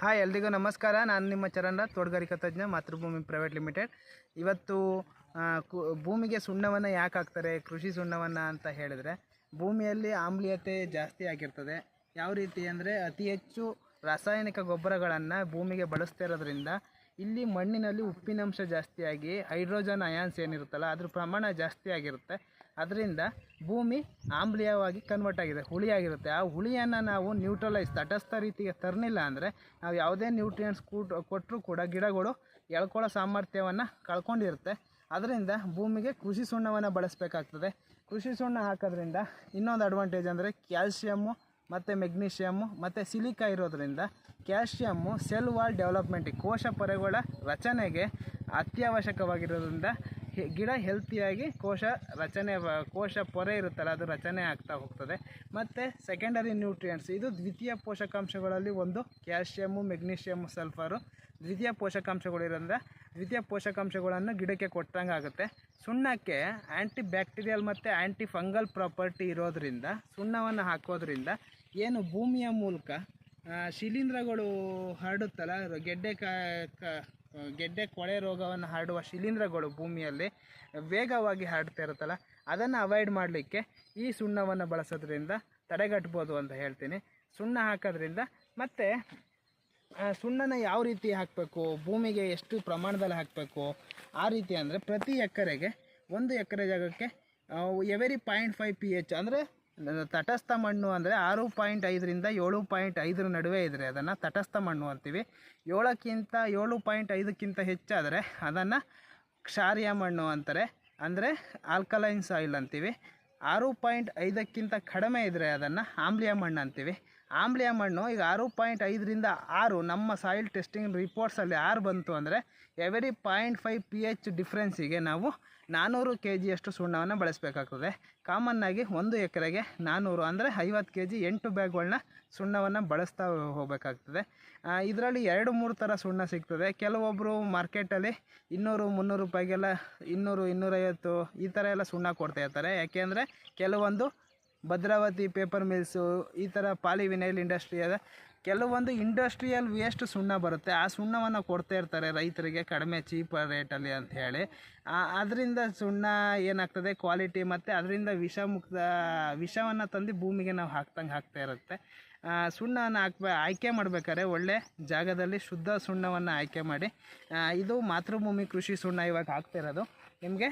Hi, ಎಲ್ರಿಗೂ ನಮಸ್ಕಾರ. ನಾನು ನಿಮ್ಮ ಚರಣ ತೋಟಗಾರಿಕಾ ತಜ್ಞ, ಮಾತೃಭೂಮಿ ಪ್ರೈವೇಟ್ ಲಿಮಿಟೆಡ್. ಇವತ್ತು ಭೂಮಿಗೆ ಸುಣ್ಣವನ್ನು ಯಾಕೆ ಹಾಕ್ತಾರೆ, ಕೃಷಿ ಸುಣ್ಣವನ್ನು ಅಂತ ಹೇಳಿದರೆ, ಭೂಮಿಯಲ್ಲಿ ಆಮ್ಲೀಯತೆ ಜಾಸ್ತಿ ಆಗಿರ್ತದೆ. ಯಾವ ರೀತಿ ಅಂದರೆ, ಅತಿ ಹೆಚ್ಚು ರಾಸಾಯನಿಕ ಗೊಬ್ಬರಗಳನ್ನು ಭೂಮಿಗೆ ಬಳಸ್ತಾ ಇರೋದ್ರಿಂದ, ಇಲ್ಲಿ ಮಣ್ಣಿನಲ್ಲಿ ಉಪ್ಪಿನಂಶ ಜಾಸ್ತಿಯಾಗಿ, ಹೈಡ್ರೋಜನ್, ಅಯಾನ್ಸ್ ಏನಿರುತ್ತಲ್ಲ, ಅದ್ರ ಪ್ರಮಾಣ ಜಾಸ್ತಿ ಆಗಿರುತ್ತೆ. ಅದರಿಂದ ಭೂಮಿ ಆಮ್ಲೀಯವಾಗಿ ಕನ್ವರ್ಟ್ ಆಗಿದೆ, ಹುಳಿಯಾಗಿರುತ್ತೆ. ಆ ಹುಳಿಯನ್ನು ನಾವು ನ್ಯೂಟ್ರಲೈಸ್ ತಟಸ್ಥ ರೀತಿಗೆ ತರಲಿಲ್ಲ ಅಂದರೆ ನಾವು ಯಾವುದೇ ನ್ಯೂಟ್ರಿಯೆಂಟ್ಸ್ ಕೂಟ್ ಕೊಟ್ಟರೂ ಕೂಡ ಗಿಡಗಳು ಎಳ್ಕೊಳ್ಳೋ ಸಾಮರ್ಥ್ಯವನ್ನು ಕಳ್ಕೊಂಡಿರುತ್ತೆ. ಅದರಿಂದ ಭೂಮಿಗೆ ಕೃಷಿ ಸುಣ್ಣವನ್ನು ಬಳಸಬೇಕಾಗ್ತದೆ. ಕೃಷಿ ಸುಣ್ಣ ಹಾಕೋದ್ರಿಂದ ಇನ್ನೊಂದು ಅಡ್ವಾಂಟೇಜ್ ಅಂದರೆ ಕ್ಯಾಲ್ಶಿಯಮ್ಮು ಮತ್ತು ಮೆಗ್ನೀಷಿಯಮ್ಮು ಮತ್ತು ಸಿಲಿಕಾ ಇರೋದರಿಂದ ಕ್ಯಾಲ್ಶಿಯಮ್ಮು ಸೆಲ್ ವಾಲ್ ಡೆವಲಪ್ಮೆಂಟಿಗೆ ಕೋಶ ಪೊರೆಗಳ ರಚನೆಗೆ ಅತ್ಯವಶ್ಯಕವಾಗಿರೋದ್ರಿಂದ ಗಿಡ ಹೆಲ್ತಿಯಾಗಿ ಕೋಶ ರಚನೆ ಕೋಶ ಪೊರೆ ಇರುತ್ತಲ್ಲ, ಅದು ರಚನೆ ಆಗ್ತಾ ಹೋಗ್ತದೆ. ಮತ್ತು ಸೆಕೆಂಡರಿ ನ್ಯೂಟ್ರಿಯೆಂಟ್ಸ್ ಇದು ದ್ವಿತೀಯ ಪೋಷಕಾಂಶಗಳಲ್ಲಿ ಒಂದು ಕ್ಯಾಲ್ಸಿಯಮ್ಮು ಮೆಗ್ನೀಷಿಯಮ್ಮು ಸಲ್ಫರು ದ್ವಿತೀಯ ಪೋಷಕಾಂಶಗಳಿರೋದ್ರಿಂದ ದ್ವಿತೀಯ ಪೋಷಕಾಂಶಗಳನ್ನು ಗಿಡಕ್ಕೆ ಕೊಟ್ಟಂಗೆ ಆಗುತ್ತೆ. ಸುಣ್ಣಕ್ಕೆ ಆ್ಯಂಟಿ ಬ್ಯಾಕ್ಟೀರಿಯಲ್ ಮತ್ತು ಆ್ಯಂಟಿ ಫಂಗಲ್ ಪ್ರಾಪರ್ಟಿ ಇರೋದರಿಂದ, ಸುಣ್ಣವನ್ನು ಹಾಕೋದ್ರಿಂದ ಏನು ಭೂಮಿಯ ಮೂಲಕ ಶಿಲೀಂಧ್ರಗಳು ಹರಡುತ್ತಲ್ಲ, ಗೆಡ್ಡೆ ಕ- ಗೆಡ್ಡೆ ಕೊಳೆ ರೋಗವನ್ನು ಹರಡುವ ಶಿಲೀಂಧ್ರಗಳು ಭೂಮಿಯಲ್ಲಿ ವೇಗವಾಗಿ ಹರಡ್ತಾ ಇರುತ್ತಲ್ಲ, ಅದನ್ನು ಅವಾಯ್ಡ್ ಮಾಡಲಿಕ್ಕೆ ಈ ಸುಣ್ಣವನ್ನು ಬಳಸೋದ್ರಿಂದ ತಡೆಗಟ್ಬೋದು ಅಂತ ಹೇಳ್ತೀನಿ. ಸುಣ್ಣ ಹಾಕೋದ್ರಿಂದ ಮತ್ತು ಸುಣ್ಣನ ಯಾವ ರೀತಿ ಹಾಕಬೇಕು, ಭೂಮಿಗೆ ಎಷ್ಟು ಪ್ರಮಾಣದಲ್ಲಿ ಹಾಕಬೇಕು, ಆ ರೀತಿ ಅಂದರೆ ಪ್ರತಿ ಎಕರೆಗೆ ಒಂದು ಎಕರೆ ಜಾಗಕ್ಕೆ every point five P H ಅಂದರೆ ತಟಸ್ಥ ಮಣ್ಣು ಅಂದರೆ ಆರು ಪಾಯಿಂಟ್ ಐದರಿಂದ ಏಳು ಪಾಯಿಂಟ್ ಐದರ ನಡುವೆ ಇದ್ದರೆ ಅದನ್ನು ತಟಸ್ಥ ಮಣ್ಣು ಅಂತೀವಿ. ಏಳಕ್ಕಿಂತ ಏಳು ಪಾಯಿಂಟ್ ಐದಕ್ಕಿಂತ ಹೆಚ್ಚಾದರೆ ಅದನ್ನು ಕ್ಷಾರಿಯ ಮಣ್ಣು ಅಂತಾರೆ. ಅಂದರೆ ಆಲ್ಕಲೈನ್ ಸಾಯಿಲ್ ಅಂತೀವಿ. ಆರು ಪಾಯಿಂಟ್ ಐದಕ್ಕಿಂತ ಕಡಿಮೆ ಇದ್ದರೆ ಅದನ್ನು ಆಮ್ಲೀಯ ಮಣ್ಣು ಅಂತೀವಿ. ಆಮ್ಲೀಯ ಮಣ್ಣು, ಈಗ ಆರು ಪಾಯಿಂಟ್ ಐದರಿಂದ ಆರು ನಮ್ಮ ಸಾಯಿಲ್ ಟೆಸ್ಟಿಂಗ್ ರಿಪೋರ್ಟ್ಸಲ್ಲಿ ಆರು ಬಂತು ಅಂದರೆ every point five P H ಡಿಫ್ರೆನ್ಸಿಗೆ ನಾವು ನಾನ್ನೂರು ಕೆ ಜಿಯಷ್ಟು ಸುಣ್ಣವನ್ನು ಬಳಸಬೇಕಾಗ್ತದೆ. ಕಾಮನ್ನಾಗಿ ಒಂದು ಎಕರೆಗೆ ನಾನ್ನೂರು ಅಂದರೆ ಐವತ್ತು ಕೆ ಜಿ ಎಂಟು ಬ್ಯಾಗ್ಗಳನ್ನ ಸುಣ್ಣವನ್ನು ಬಳಸ್ತಾ ಹೋಗಬೇಕಾಗ್ತದೆ. ಇದರಲ್ಲಿ ಎರಡು ಮೂರು ಥರ ಸುಣ್ಣ ಸಿಗ್ತದೆ. ಕೆಲವೊಬ್ಬರು ಮಾರ್ಕೆಟಲ್ಲಿ ಇನ್ನೂರು, ಮುನ್ನೂರು ರೂಪಾಯಿಗೆಲ್ಲ ಇನ್ನೂರು, ಇನ್ನೂರೈವತ್ತು ಈ ಥರ ಎಲ್ಲ ಸುಣ್ಣ ಕೊಡ್ತಾ ಇರ್ತಾರೆ. ಯಾಕೆಂದರೆ ಕೆಲವೊಂದು ಭದ್ರಾವತಿ ಪೇಪರ್ ಮಿಲ್ಸು ಈ ಥರ ಪಾಲಿವಿನೈಲ್ ಇಂಡಸ್ಟ್ರಿ ಅದ. ಕೆಲವೊಂದು ಇಂಡಸ್ಟ್ರಿಯಲ್ ವೇಸ್ಟ್ ಸುಣ್ಣ ಬರುತ್ತೆ. ಆ ಸುಣ್ಣವನ್ನು ಕೊಡ್ತಾ ಇರ್ತಾರೆ ರೈತರಿಗೆ ಕಡಿಮೆ ಚೀಪ್ ರೇಟಲ್ಲಿ ಅಂತ ಹೇಳಿ. ಅದರಿಂದ ಸುಣ್ಣ ಏನಾಗ್ತದೆ? ಕ್ವಾಲಿಟಿ ಮತ್ತು ಅದರಿಂದ ವಿಷಮುಕ್ತ ವಿಷವನ್ನು ತಂದು ಭೂಮಿಗೆ ನಾವು ಹಾಕ್ದಂಗೆ ಹಾಕ್ತಾ ಇರುತ್ತೆ. ಸುಣ್ಣವನ್ನು ಹಾಕ್ಬೇ, ಆಯ್ಕೆ ಮಾಡ್ಬೇಕಾದ್ರೆ ಒಳ್ಳೆ ಜಾಗದಲ್ಲಿ ಶುದ್ಧ ಸುಣ್ಣವನ್ನು ಆಯ್ಕೆ ಮಾಡಿ. ಇದು ಮಾತೃಭೂಮಿ ಕೃಷಿ ಸುಣ್ಣ ಇವಾಗ ಹಾಕ್ತಿರೋದು ನಿಮಗೆ